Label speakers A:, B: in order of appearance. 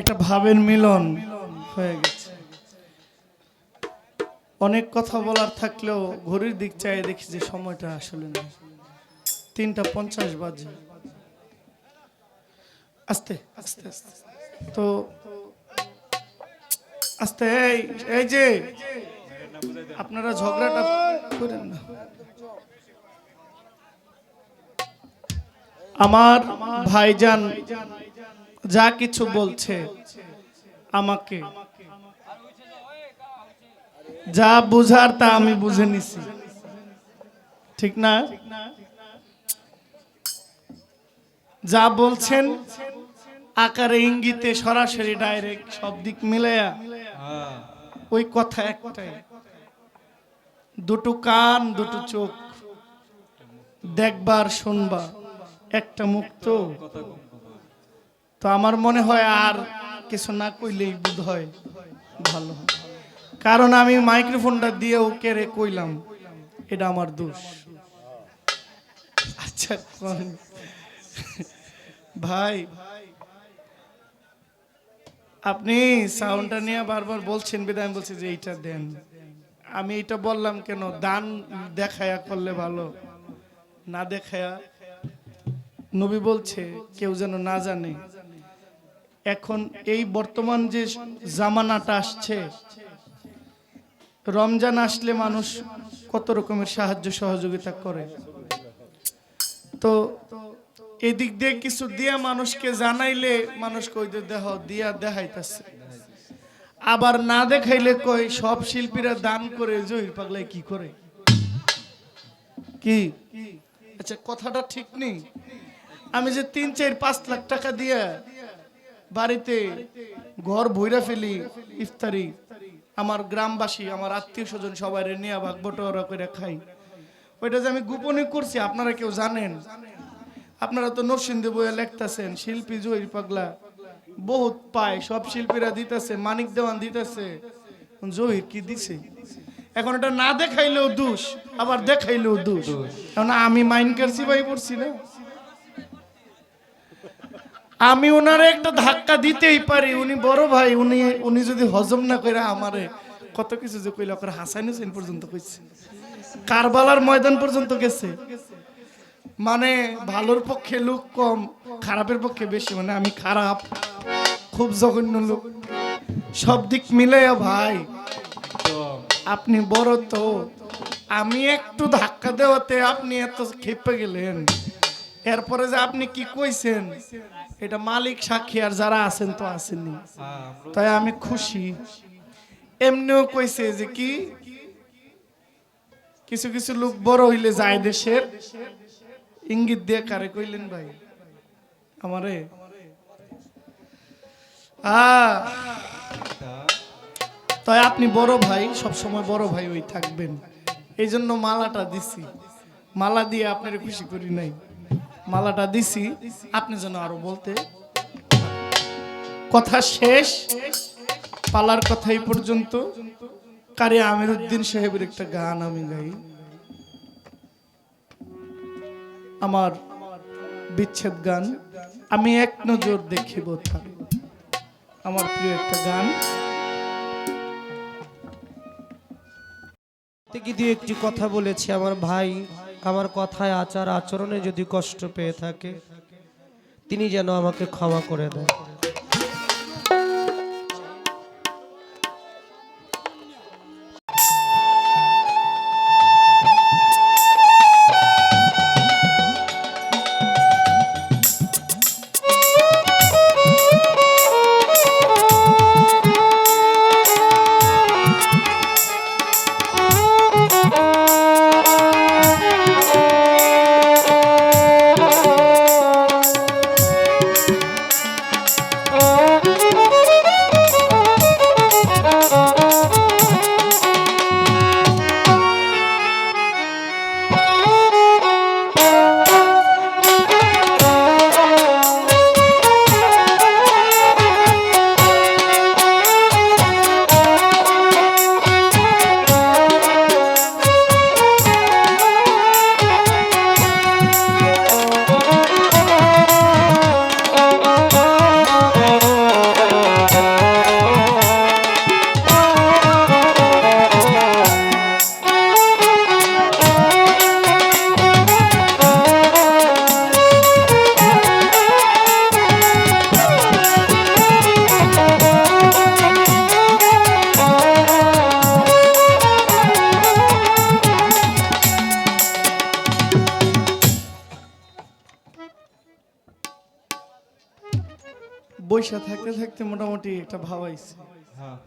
A: একটা ভাবের মিলন হয়ে গেছে। অনেক কথা বলার থাকলেও ঘড়ির দিক চাই দেখি যে সময়টা আসলে নেই। তিনটা পঞ্চাশ বাজে। আস্তে আস্তে আস্তে। তো আস্তে এই এই যে আপনারা ঝগড়াটা করেন না। আমার ভাইজান যা কিছু বলছে আমাকে। যা বুঝার তা আমি বুঝে নিছি। ঠিক না? যা বলছেন আকারে ইঙ্গিতে সরাসরি ডাইরেক্ট সব দিক মিলাইয়া। ওই কথা একটাই। দুটো কান, দুটো চোখ। দেখবার শুনবা একটা মুখ তো আমার মনে হয় আর কিছু না কইলেই বোধ হয়। ভালো কারণ আমি মাইক্রোফোনটা দিয়ে ওকে রে কইলাম, এটা আমার দোষ। আচ্ছা ভাই, আপনি সাউন্ডটা নিয়ে বারবার বলছেন বিদায় আমি বলছি যে এইটা দেন। আমি এটা বললাম কেন? দান দেখায়া করলে ভালো, না দেখায়া। নবী বলছে, কেউ যেন না জানে। এখন এই বর্তমান যে জামানাটা আসছে, রমজান আসলে মানুষ কত রকমের সাহায্য সহযোগিতা করে। তো এদিক দিয়ে কিছু দিয়া মানুষকে জানাইলে মানুষ কইতে দেহ দিয়া দেখাইতেছে। আবার না দেখাইলে কই সব শিল্পীরা দান করে জহির পাগলাই কি করে? কি? আচ্ছা কথাটা ঠিক নেই। আমি যে তিন, চার, পাঁচ লাখ টাকা দিয়ে বাড়িতে ঘর ভইরা ফেলি ইফতারি। আমার গ্রামবাসী আমার আত্মীয় স্বজন সবাই নিয়ে ভাগ বটোয়ারা করে খাই। ওইটা যে আমি গোপনে করছি আপনারা কেউ জানেন? আপনারা তো নরসিংদী বইয়ে লেখতেছেন শিল্পী জহির পাগলা। বহুত পায় সব শিল্পীরা দিতেছে মানিক দেওয়ান দিতেছে। জহির কি দিছে? এখন এটা না দেখাইলেও দোষ আবার দেখাইলেও দোষ। এখন আমি মাইন কারছি ভাই পড়ছি না? আমি ওনারে একটা ধাক্কা দিতেই পারি। উনি বড় ভাই, উনি উনি যদি হজম না করে আমারে, কত কিছু যে কইলা করে হাসান হোসেন পর্যন্ত কইছে। কারবালার ময়দান পর্যন্ত গেছে। মানে ভালোর পক্ষে লোক কম, খারাপের পক্ষে বেশি মানে আমি খারাপ, খুব জঘন্য লোক। সব দিক মিলে ভাই, আপনি বড় তো, আমি একটু ধাক্কা দেওয়াতে আপনি এত খেপে গেলেন। এরপরে যে আপনি কি কইছেন? এটা মালিক সাক্ষী আর যারা আছেন তো আসেননি তাই আমি খুশি। এমনিও কইছে যে কি? কিছু কিছু লোক বড় হইলে যায় দেশের। ইঙ্গিত দিয়ে কারে কইলেন ভাই? আমারে? তাই আপনি বড় ভাই সব সময় বড় ভাই ওই থাকবেন। এই জন্য মালাটা দিছি। মালা দিয়ে আপনার খুশি করি নাই। মালাটা দিছি, আপনি যেন আরও বলতে কথা শেষ, পালার কথা এই পর্যন্ত। কারে আমির উদ্দিন সাহেবের একটা গান আমি গাই। আমার বিচ্ছেদ গান, আমি এক নজর দেখিব তার। আমার প্রিয় একটা গান।
B: দিয়ে একটি কথা বলেছি আমার ভাই। আমার কথায় আচার আচরণে যদি কষ্ট পেয়ে থাকে তিনি যেন আমাকে ক্ষমা করে দেন।
A: বৈশা থাকতে থাকতে মোটামুটি একটা ভাব আইছে